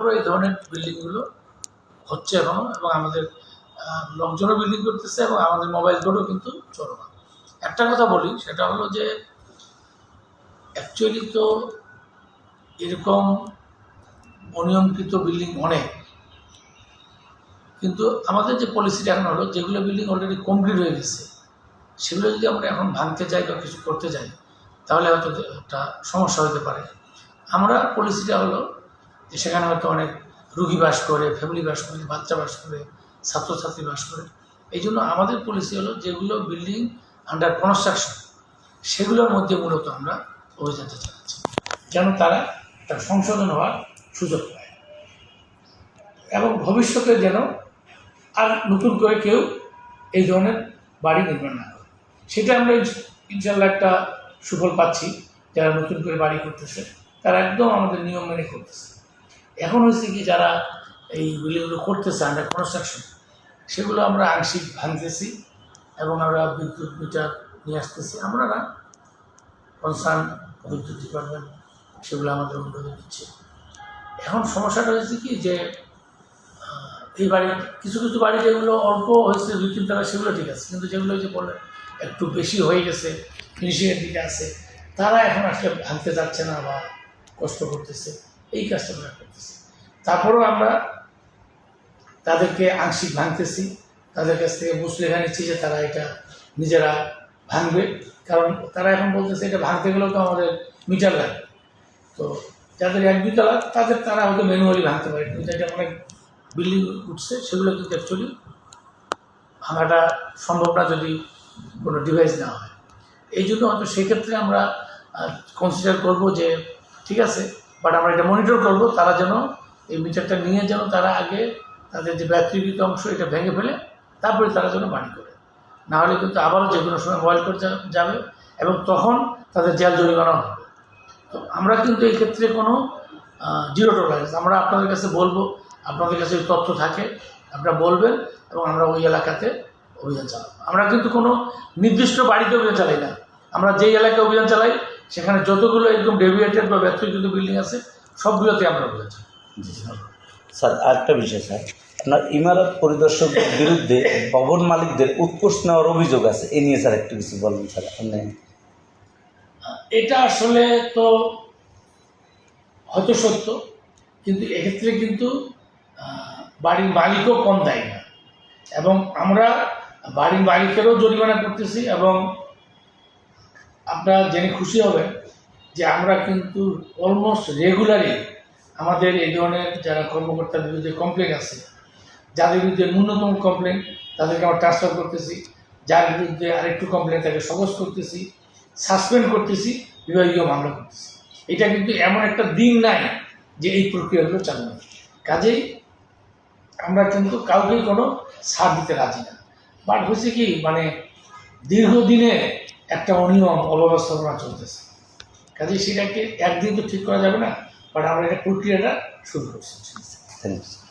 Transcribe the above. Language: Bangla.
এই ধরনের বিল্ডিংগুলো হচ্ছে এখনও এবং আমাদের লোকজনও বিল্ডিং করতেছে এবং আমাদের মোবাইল কোডও কিন্তু চলমান। একটা কথা বলি, সেটা হলো যে অ্যাকচুয়ালি তো এরকম অনিয়মিত বিল্ডিং অনেক, কিন্তু আমাদের যে পলিসিটা এখন হলো, যেগুলো বিল্ডিং অলরেডি কমপ্লিট হয়ে গেছে, সেগুলো যদি আমরা এখন ভাঙতে যাই বা কিছু করতে যাই, তাহলে হয়তো একটা সমস্যা হতে পারে। আমরা পলিসিটা হলো সেখানে হয়তো অনেক রুগী বাস করে ফ্যামিলি বাস করে, বাচ্চা বাস করে, ছাত্রছাত্রী বাস করে। এই জন্য আমাদের পলিসি হলো যেগুলো বিল্ডিং আন্ডার কনস্ট্রাকশন সেগুলোর মধ্যে মূলত আমরা অভিযানটা চালাচ্ছি। যেন তারা তার সংশোধন হওয়ার সুযোগ পায়। এবং ভবিষ্যতে যেন আর নতুন করে কেউ এই ধরনের বাড়ি নির্মাণ না করে। সেটা আমরা ইনশ- ইনশাল্লাহ একটা সুফল পাচ্ছি। যারা নতুন করে বাড়ি করতেছে, তারা একদম আমাদের নিয়ম মেনে করতেছে। এখন হয়েছে কি, যারা এই বিল্ডিংগুলো করতেছে আন্ডার কনস্ট্রাকশন সেগুলো আমরা আংশিক ভাঙতেছি এবং আমরা বিদ্যুৎ মিটার নিয়ে আসতেছি। আমরা না কনসার্ন বিদ্যুৎ ডিপার্টমেন্ট সেগুলো আমাদের অনুরোধ দিচ্ছে। এখন সমস্যাটা হয়েছে কি যে এই বাড়ি কিছু কিছু বাড়ি যেগুলো অল্প হয়েছে, দুই তিন তলা সেগুলো ঠিক আছে। কিন্তু যেগুলো যে বলে একটু বেশি হয়ে গেছে ফিনিশিংয়ের দিকে আছে, তারা এখন আসলে ভাঙতে যাচ্ছে না বা কষ্ট করতেছে। এই কাজটা আমরা করতেছি। তারপরেও আমরা তাদেরকে আংশিক ভাঙতেছি, তাদের কাছ থেকে মুসলেখা নিচ্ছি যে তারা এটা নিজেরা ভাঙবে। কারণ তারা এখন বলতেছে, এটা ভাঙতে গেলেও তো আমাদের মিটার লাগবে তো যাদের এক দুই তলা, তাদের তারা হয়তো ম্যানুয়ালি ভাঙতে পারে। কিন্তু এটা অনেক বিল্ডিং উঠছে, সেগুলো কিন্তু অ্যাকচুয়ালি ভাঙাটা সম্ভব না যদি কোনো ডিভাইস না হয়। এই জন্য হয়তো সেক্ষেত্রে আমরা কনসিডার করব যে, ঠিক আছে বাট আমরা এটা মনিটর করব, তারা যেন এই মিটারটা নিয়ে যেন তারা আগে তাদের যে ব্যাটারিকৃত অংশ এটা ভেঙে ফেলে, তারপরে তারা যেন বাড়ি করে। না হলে কিন্তু আবারও যে কোনো সময় মোবাইল করে যাবে এবং তখন তাদের জেল জরিমানা হবে। তো আমরা কিন্তু এই ক্ষেত্রে কোনো জিরো টলারেন্স আমরা আপনাদের কাছে বলব, আপনাদের কাছে তথ্য থাকে, আপনারা বলবেন এবং আমরা ওই এলাকাতে অভিযান চালাবো। আমরা কিন্তু কোনো নির্দিষ্ট বাড়িতে অভিযান চালাই না। আমরা যেই এলাকায় অভিযান চালাই সেখানে যতগুলো একদম ডেভিয়েটেড বা ব্যক্তিগত বিল্ডিং আছে সবগুলোতে আমরা জি স্যার স্যার আরেকটা বিষয় স্যার। আপনার ইমারত পরিদর্শকদের বিরুদ্ধে ভবন মালিকদের উৎকোষ নেওয়ার অভিযোগ আছে এ নিয়ে স্যার একটু কিছু বলেন স্যার আপনি। এটা আসলে তো হয়তো সত্য কিন্তু এক্ষেত্রে কিন্তু বাড়ির মালিকও কম দেয় না। এবং আমরা বাড়ির মালিকেরও জরিমানা করতেছি এবং আপনারা জেনে খুশি হবেন যে আমরা কিন্তু অলমোস্ট রেগুলারই আমাদের এই ধরনের যারা কর্মকর্তার বিরুদ্ধে কমপ্লেন আছে, যাদের বিরুদ্ধে ন্যূনতম কমপ্লেন তাদেরকে আমরা ট্রান্সফার করতেছি, যার বিরুদ্ধে আরেকটু কমপ্লেন তাকে সহজ করতেছি সাসপেন্ড করতেছি বিভাগীয় মামলা করতেছি। এটা কিন্তু এমন একটা দিন নাই যে এই প্রক্রিয়াগুলো চালু নেই। কাজেই আমরা কিন্তু কাউকেই কোনো ছাড় দিতে রাজি না। বাট হচ্ছে কি মানে দীর্ঘদিনে একটা অনিয়ম, অব্যবস্থাপনা চলতেছে। কাজে সেটাকে একদিন তো ঠিক করা যাবে না, বাট আমরা এটা প্রক্রিয়াটা শুরু করছি। Thank you